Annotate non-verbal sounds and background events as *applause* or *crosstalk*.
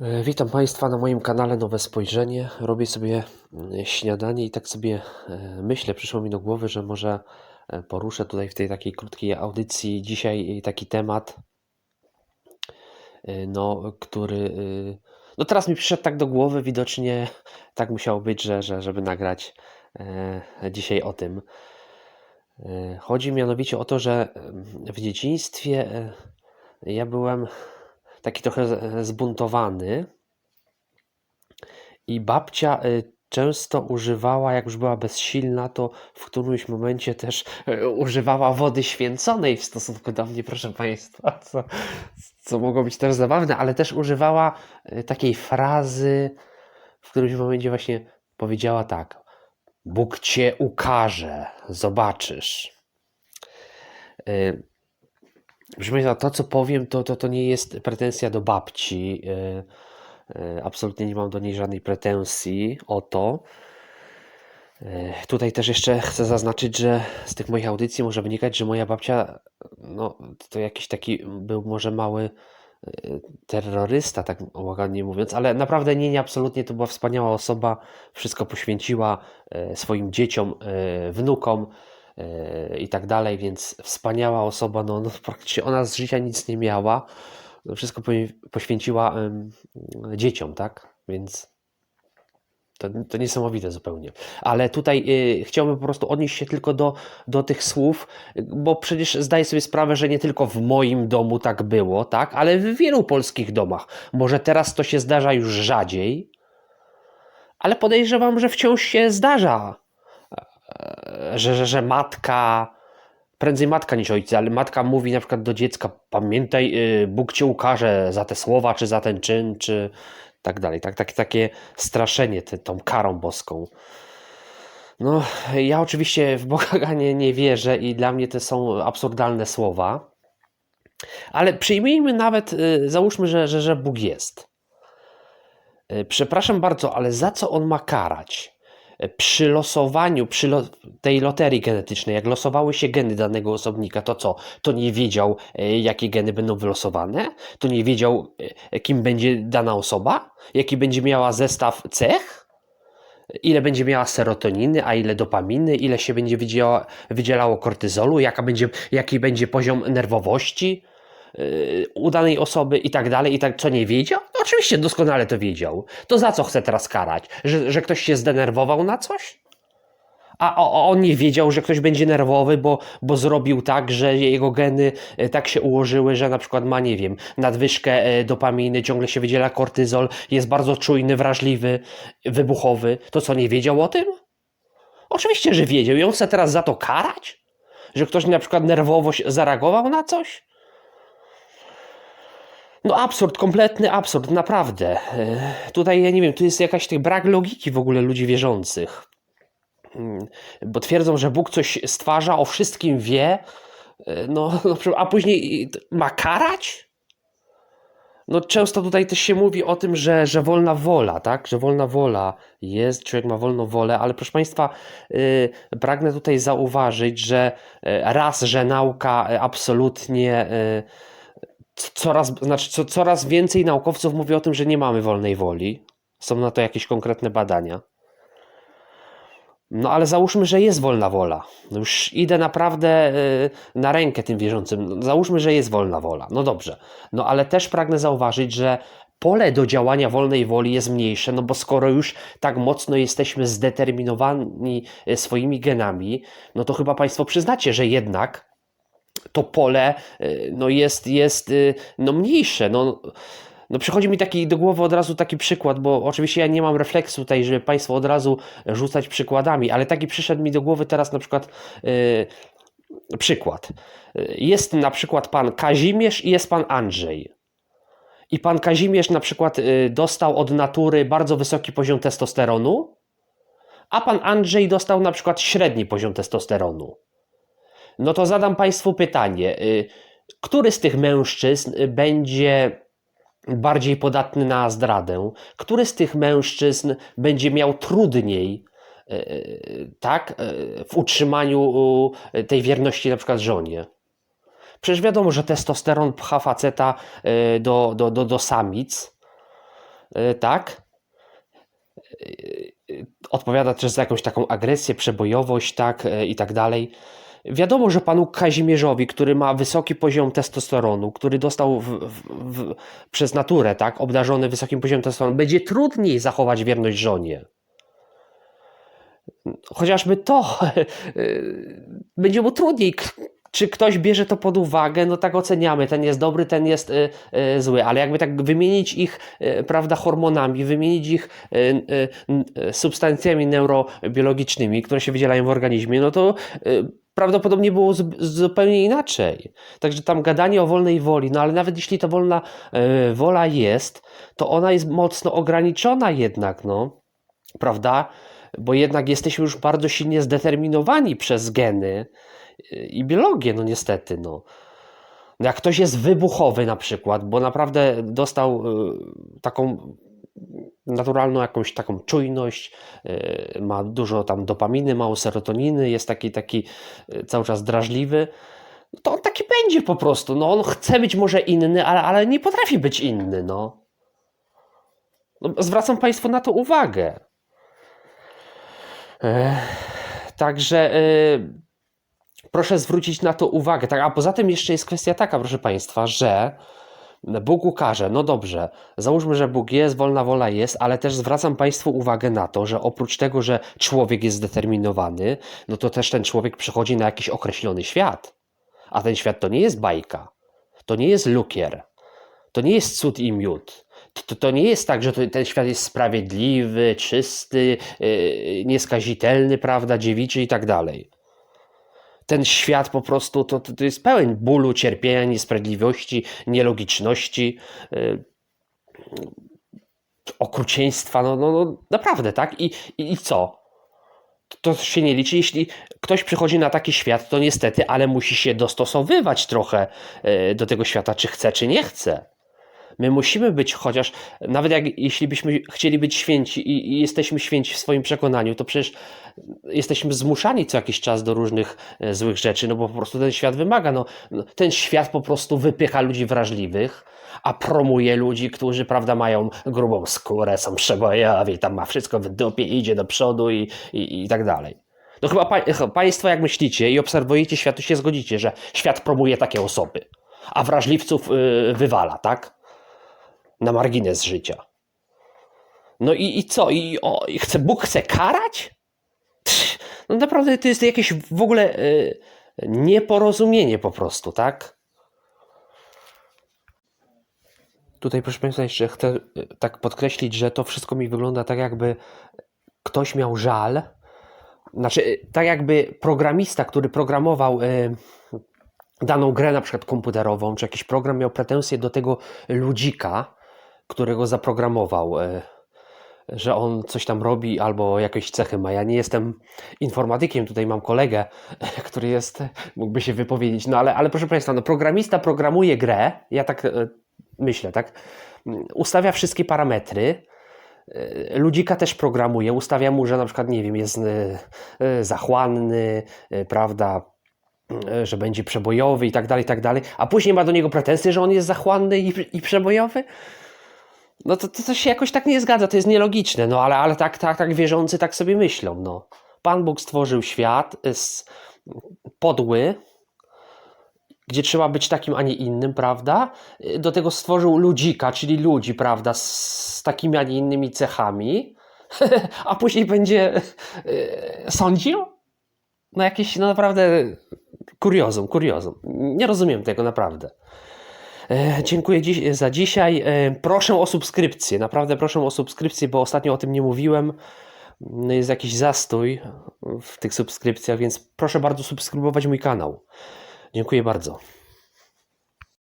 E, Witam Państwa na moim kanale Nowe Spojrzenie. Robię sobie mm, śniadanie i tak sobie e, myślę, przyszło mi do głowy, że może e, poruszę tutaj w tej takiej krótkiej audycji dzisiaj taki temat, no, który, no teraz mi przyszedł tak do głowy, widocznie tak musiało być, że, że żeby nagrać dzisiaj o tym. Chodzi mianowicie o to, że em, w dzieciństwie ja byłem taki trochę zbuntowany i babcia y, często używała, jak już była bezsilna, to w którymś momencie też y, używała wody święconej w stosunku do mnie, proszę Państwa, co, co mogło być też zabawne, ale też używała y, takiej frazy, w którymś momencie właśnie powiedziała tak: Bóg cię ukaże, zobaczysz. Proszę Państwa, to co powiem, to, to, to nie jest pretensja do babci. y, y, Absolutnie nie mam do niej żadnej pretensji o to. Y, Tutaj też jeszcze chcę zaznaczyć, że z tych moich audycji może wynikać, że moja babcia no, to jakiś taki był może mały terrorysta, tak łagodnie mówiąc, ale naprawdę nie, nie, absolutnie to była wspaniała osoba. Wszystko poświęciła swoim dzieciom, wnukom i tak dalej, więc wspaniała osoba, no, no praktycznie ona z życia nic nie miała. Wszystko poświęciła dzieciom, tak? Więc to, to niesamowite zupełnie. Ale tutaj y, chciałbym po prostu odnieść się tylko do, do tych słów, bo przecież zdaję sobie sprawę, że nie tylko w moim domu tak było, tak? Ale w wielu polskich domach. Może teraz to się zdarza już rzadziej, ale podejrzewam, że wciąż się zdarza, że, że, że matka, prędzej matka niż ojciec, ale matka mówi na przykład do dziecka: Pamiętaj, y, Bóg cię ukaże za te słowa, czy za ten czyn, czy tak dalej. Tak, tak, takie straszenie te, tą karą boską. No, ja oczywiście w Boga nie, nie wierzę i dla mnie to są absurdalne słowa, ale przyjmijmy nawet, y, załóżmy, że, że, że Bóg jest. Y, Przepraszam bardzo, ale za co on ma karać? Przy losowaniu, przy lo tej loterii genetycznej, jak losowały się geny danego osobnika, to co? To nie wiedział, y, jakie geny będą wylosowane? To nie wiedział, y, kim będzie dana osoba? Jaki będzie miała zestaw cech? Ile będzie miała serotoniny, a ile dopaminy? Ile się będzie wydziela wydzielało kortyzolu? Jaka będzie, jaki będzie poziom nerwowości? Yy, u danej osoby i tak dalej, i tak, co nie wiedział? No oczywiście doskonale to wiedział. To za co chce teraz karać? Że, że ktoś się zdenerwował na coś? A on nie wiedział, że ktoś będzie nerwowy, bo, bo zrobił tak, że jego geny e, tak się ułożyły, że na przykład ma, nie wiem, nadwyżkę e, dopaminy, ciągle się wydziela kortyzol, jest bardzo czujny, wrażliwy, wybuchowy. To co, nie wiedział o tym? Oczywiście, że wiedział i on chce teraz za to karać? Że ktoś na przykład nerwowo zareagował na coś? No absurd, kompletny absurd, naprawdę. E, Tutaj ja nie wiem, tu jest jakaś tych brak logiki w ogóle ludzi wierzących. Mm, Bo twierdzą, że Bóg coś stwarza, o wszystkim wie, e, no, *laughs* no a później ma karać? No często tutaj też się mówi o tym, że, że wolna wola, tak? Że wolna wola jest, człowiek ma wolną wolę, ale proszę Państwa, yy, pragnę tutaj zauważyć, że yy, raz, że nauka absolutnie yy, coraz, znaczy, co, coraz więcej naukowców mówi o tym, że nie mamy wolnej woli. Są na to jakieś konkretne badania. No ale załóżmy, że jest wolna wola. No już idę naprawdę y, na rękę tym wierzącym. No, Załóżmy, że jest wolna wola. No dobrze. No ale też pragnę zauważyć, że pole do działania wolnej woli jest mniejsze, no bo skoro już tak mocno jesteśmy zdeterminowani y, swoimi genami, no to chyba Państwo przyznacie, że jednak to pole y, no jest, jest y, no mniejsze. No, no przychodzi mi taki do głowy od razu taki przykład, bo oczywiście ja nie mam refleksu tutaj, żeby Państwo od razu rzucać przykładami, ale taki przyszedł mi do głowy teraz na przykład y, przykład. Jest na przykład pan Kazimierz i jest pan Andrzej. I pan Kazimierz na przykład y, dostał od natury bardzo wysoki poziom testosteronu, a pan Andrzej dostał na przykład średni poziom testosteronu. No to zadam Państwu pytanie. y, Który z tych mężczyzn będzie bardziej podatny na zdradę? Który z tych mężczyzn będzie miał trudniej y, y, tak, w utrzymaniu tej wierności na przykład żonie? Przecież wiadomo, że testosteron pcha faceta do, do, do, do samic, tak. Odpowiada też za jakąś taką agresję, przebojowość, tak i tak dalej. Wiadomo, że panu Kazimierzowi, który ma wysoki poziom testosteronu, który dostał w, w, w, przez naturę, tak, obdarzony wysokim poziomem testosteronu, będzie trudniej zachować wierność żonie. Chociażby to *laughs* będzie mu trudniej. Czy ktoś bierze to pod uwagę? No tak oceniamy, ten jest dobry, ten jest y, y, zły, ale jakby tak wymienić ich, y, prawda, hormonami, wymienić ich y, y, y, substancjami neurobiologicznymi, które się wydzielają w organizmie, no to y, prawdopodobnie było zupełnie inaczej. Także tam gadanie o wolnej woli, no ale nawet jeśli ta wolna y, wola jest, to ona jest mocno ograniczona jednak, no, prawda? Bo jednak jesteśmy już bardzo silnie zdeterminowani przez geny y, i biologię, no niestety, no. Jak ktoś jest wybuchowy na przykład, bo naprawdę dostał y, taką naturalną jakąś taką czujność, y, ma dużo tam dopaminy, mało serotoniny, jest taki taki y, cały czas drażliwy, no to on taki będzie po prostu. No on chce być może inny, ale, ale nie potrafi być inny, no. no. Zwracam Państwu na to uwagę. Ech, Także y, proszę zwrócić na to uwagę. Tak, a poza tym jeszcze jest kwestia taka, proszę Państwa, że Bóg ukaże. No dobrze, załóżmy, że Bóg jest, wolna wola jest, ale też zwracam Państwu uwagę na to, że oprócz tego, że człowiek jest zdeterminowany, no to też ten człowiek przychodzi na jakiś określony świat. A ten świat to nie jest bajka, to nie jest lukier, to nie jest cud i miód. To, to, nie jest tak, że ten świat jest sprawiedliwy, czysty, yy, nieskazitelny, prawda, dziewiczy i tak dalej. Ten świat po prostu to, to, to jest pełen bólu, cierpienia, niesprawiedliwości, nielogiczności, yy, okrucieństwa, no, no, no naprawdę, tak? I, i, I co? To się nie liczy. Jeśli ktoś przychodzi na taki świat, to niestety, ale musi się dostosowywać trochę yy, do tego świata, czy chce, czy nie chce. My musimy być chociaż, nawet jak jeśli byśmy chcieli być święci i, i jesteśmy święci w swoim przekonaniu, to przecież jesteśmy zmuszani co jakiś czas do różnych e, złych rzeczy, no bo po prostu ten świat wymaga. No, no, ten świat po prostu wypycha ludzi wrażliwych, a promuje ludzi, którzy, prawda, mają grubą skórę, są przebojowi, tam ma wszystko w dupie, idzie do przodu i, i, i tak dalej. No chyba pa, Państwo, jak myślicie i obserwujecie świat, to się zgodzicie, że świat promuje takie osoby, a wrażliwców yy, wywala, tak? Na margines życia. No i, i co? I, o, i chce, Bóg chce karać? Pff, No naprawdę to jest jakieś w ogóle y, nieporozumienie po prostu, tak? Tutaj proszę Państwa jeszcze chcę y, tak podkreślić, że to wszystko mi wygląda tak jakby ktoś miał żal, znaczy y, tak jakby programista, który programował y, daną grę na przykład komputerową, czy jakiś program miał pretensje do tego ludzika, którego zaprogramował, y, że on coś tam robi albo jakieś cechy ma. Ja nie jestem informatykiem, tutaj mam kolegę, *laughs* który jest, mógłby się wypowiedzieć, no ale, ale proszę Państwa, no programista programuje grę, ja tak y, myślę, tak, ustawia wszystkie parametry, y, ludzika też programuje, ustawia mu, że na przykład, nie wiem, jest zachłanny, prawda, że będzie przebojowy i tak dalej, i tak dalej, a później ma do niego pretensje, że on jest zachłanny i, i przebojowy? No to, to, to się jakoś tak nie zgadza, to jest nielogiczne, no ale, ale tak, tak, tak wierzący tak sobie myślą, no. Pan Bóg stworzył świat z podły, gdzie trzeba być takim, a nie innym, prawda? Do tego stworzył ludzika, czyli ludzi, prawda, z, z takimi, a nie innymi cechami, *laughs* a później będzie e, sądził? No jakieś, no naprawdę kuriozum, kuriozum. Nie rozumiem tego naprawdę. E, Dziękuję dziś, za dzisiaj. E, Proszę o subskrypcję. Naprawdę proszę o subskrypcję, bo ostatnio o tym nie mówiłem. No Jest jakiś zastój w tych subskrypcjach, więc proszę bardzo subskrybować mój kanał. Dziękuję bardzo.